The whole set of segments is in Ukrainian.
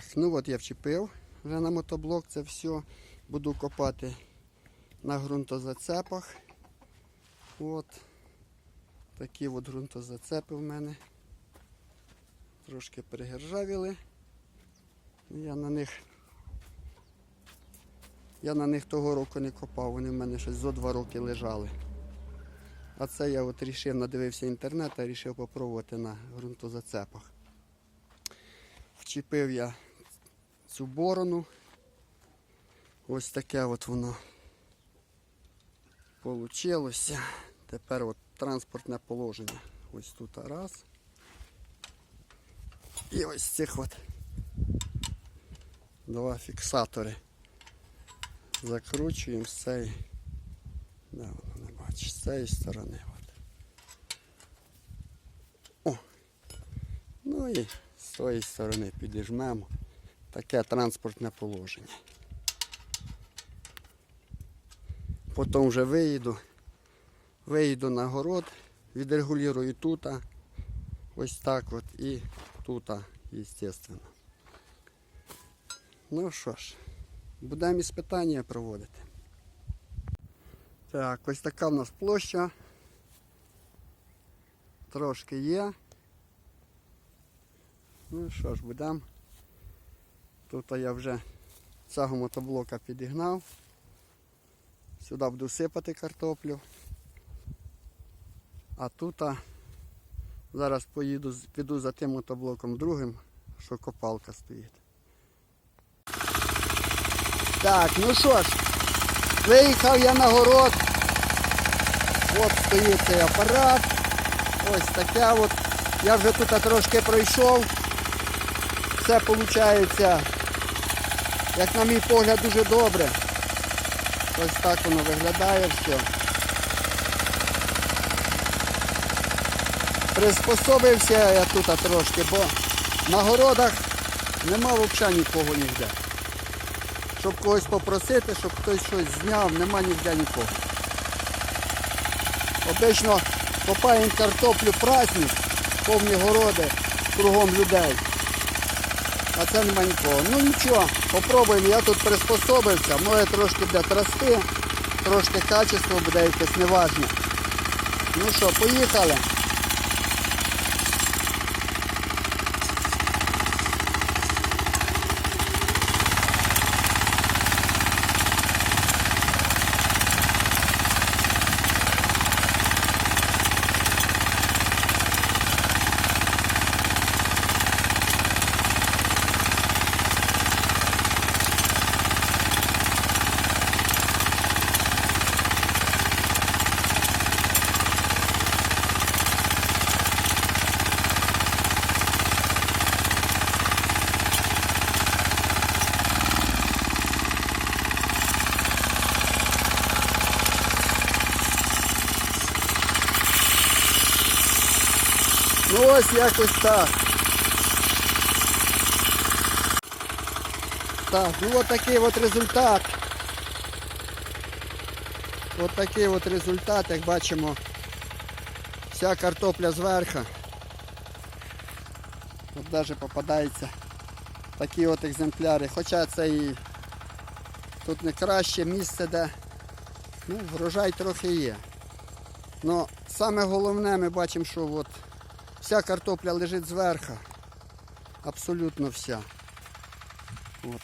Так, ну от я вчепив вже на мотоблок це все. Буду копати на ґрунтозацепах. От. Такі от ґрунтозацепи в мене. Трошки перегержавіли. Я на них. Я на них того року не копав, вони в мене щось зо два роки лежали. А це я от рішив, надивився інтернет, а рішив попробувати на ґрунтозацепах. Вчепив я цю борону. Ось таке от воно получилося. Тепер от транспортне положення. Ось тут раз. І ось цих от два фіксатори. Закручуємо з цієї. Да, воно не бачиш, з цієї сторони. От. О! Ну і з тої сторони підіжмемо. Таке транспортне положення. Потім вже виїду. Виїду на город, відрегулюю тут. Ось так от і тут, звісно. Ну що ж, будемо іспитання проводити. Так, ось така в нас площа. Трошки є. Ну що ж, будемо. Тут я вже цього мотоблока підігнав. Сюди буду сипати картоплю. А тут зараз поїду, піду за тим мотоблоком другим, що копалка стоїть. Так, ну що ж, виїхав я на город. От стоїть цей апарат. Ось таке от. Я вже тут трошки пройшов. Все виходить, як на мій погляд, дуже добре. Ось так воно виглядає все. Приспособився я тут трошки, бо на городах нема взагалі нікого ніде. Щоб когось попросити, щоб хтось щось зняв, нема ніде нікого. Обично копаємо картоплю праздник, повні городи, кругом людей. А це не манько. Ну нічого, попробуємо. Я тут приспособився, може трошки для трости, трошки качество буде якесь неважне. Ну що, поїхали. Ну ось якось так. Так, ну от такий от результат. От такий от результат, як бачимо, вся картопля зверху. От навіть попадається такі от екземпляри. Хоча це і тут не краще місце, де ну, врожай трохи є. Но саме головне ми бачимо, що от Вся картопля лежить зверху. Абсолютно вся. От.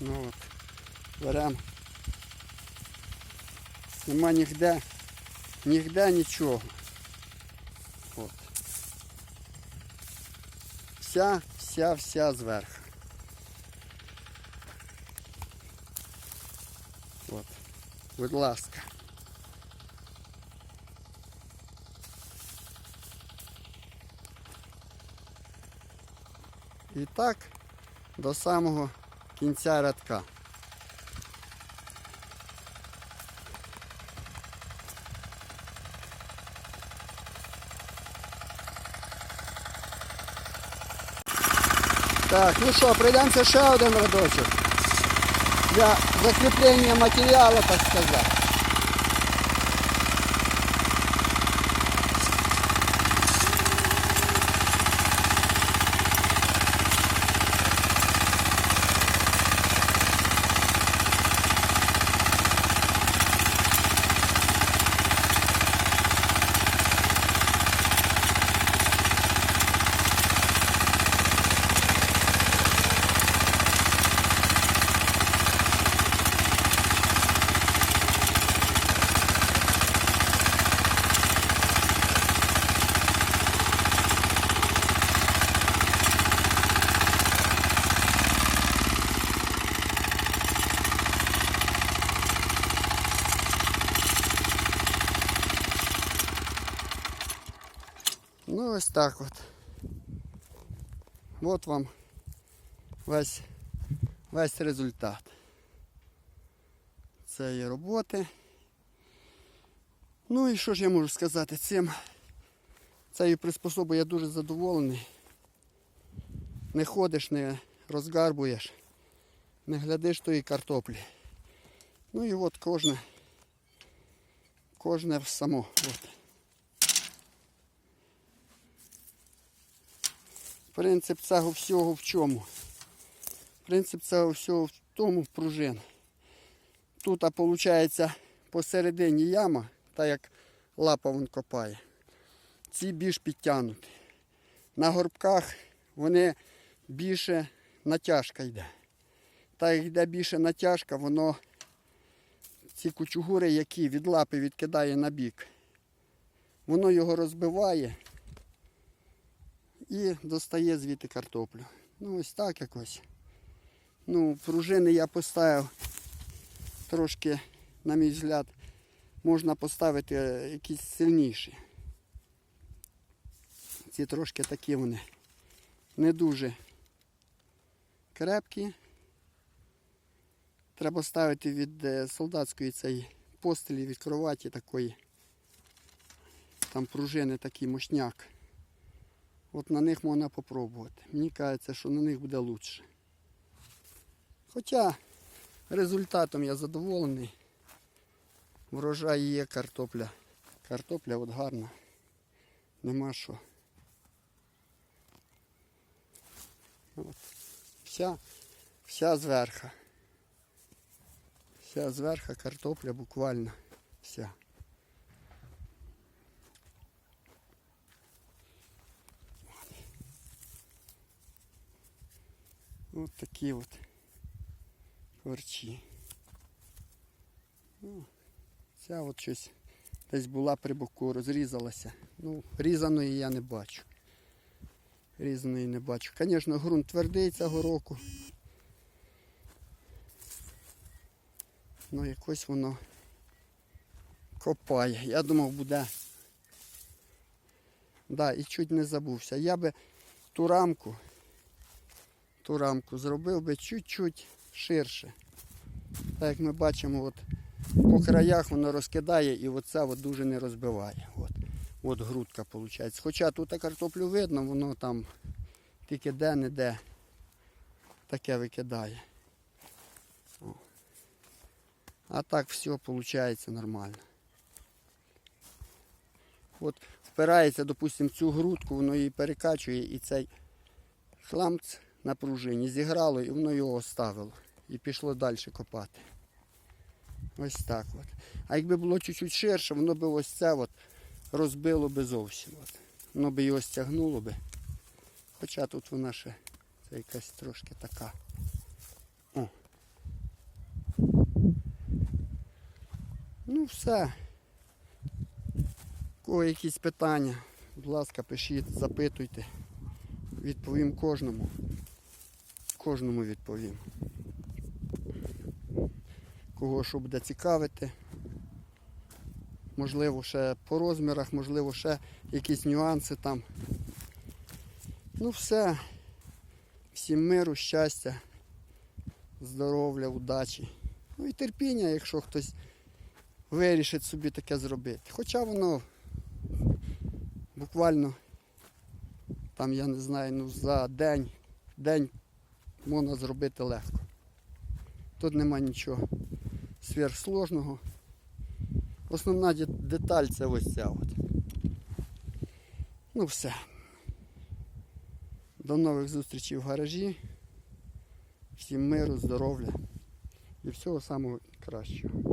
Ну от. Беремо. Нема нігде, нігде нічого. От. Вся, вся, вся зверху. От. Будь ласка. І так до самого кінця рядка. Так, ну що, прийдемося ще один рядочок для закріплення матеріалу, так сказати. Ось так от. От вам весь, весь результат цієї роботи. Ну і що ж я можу сказати цим? Цією приспособою я дуже задоволений. Не ходиш, не розгарбуєш, не глядиш тої картоплі. Ну і от кожне, кожне само. От. Принцип цього всього в чому? Принцип цього всього в тому в пружин. Тут, а виходить, посередині яма, так як лапа вон копає. Ці більш підтягнуті. На горбках вони більше натяжка йде. Так як йде більше натяжка, воно ці кучугури, які від лапи відкидає на бік, воно його розбиває і достає звідти картоплю. Ну ось так якось. Ну, пружини я поставив трошки, на мій взгляд, можна поставити якісь сильніші. Ці трошки такі вони не дуже крепкі. Треба ставити від е, солдатської цієї постелі, від кроваті такої. Там пружини такий мощняк. От на них можна попробувати. Мені кажеться, що на них буде краще. Хоча результатом я задоволений. Врожай є картопля. Картопля от гарна. Нема що. От. Вся, вся зверха. Вся зверха картопля буквально вся. От такі от корчі. Ну, ця от щось десь була при боку, розрізалася. Ну, різаної я не бачу. Різаної не бачу. Звісно, ґрунт твердий цього року. Ну якось воно копає. Я думав буде. Да, і чуть не забувся. Я би ту рамку, ту рамку зробив би чуть-чуть ширше. Так як ми бачимо, от по краях воно розкидає і оце от дуже не розбиває. От, от грудка виходить. Хоча тут картоплю видно, воно там тільки де-не-де таке викидає. О. А так все виходить нормально. От впирається, допустимо, цю грудку, воно її перекачує і цей хламц на пружині зіграло і воно його оставило. І пішло далі копати. Ось так от. А якби було чуть-чуть ширше, воно би ось це от розбило би зовсім. От. Воно би його стягнуло би. Хоча тут вона ще це якась трошки така. О. Ну все. Кого якісь питання, будь ласка, пишіть, запитуйте. Відповім кожному. Кожному відповім. Кого що буде цікавити. Можливо, ще по розмірах, можливо, ще якісь нюанси там. Ну все. Всім миру, щастя, здоров'я, удачі. Ну і терпіння, якщо хтось вирішить собі таке зробити. Хоча воно буквально там, я не знаю, ну за день, день можна зробити легко. Тут нема нічого сверхсложного. Основна деталь це ось ця от. Ну все. До нових зустрічей в гаражі. Всім миру, здоров'я і всього самого кращого.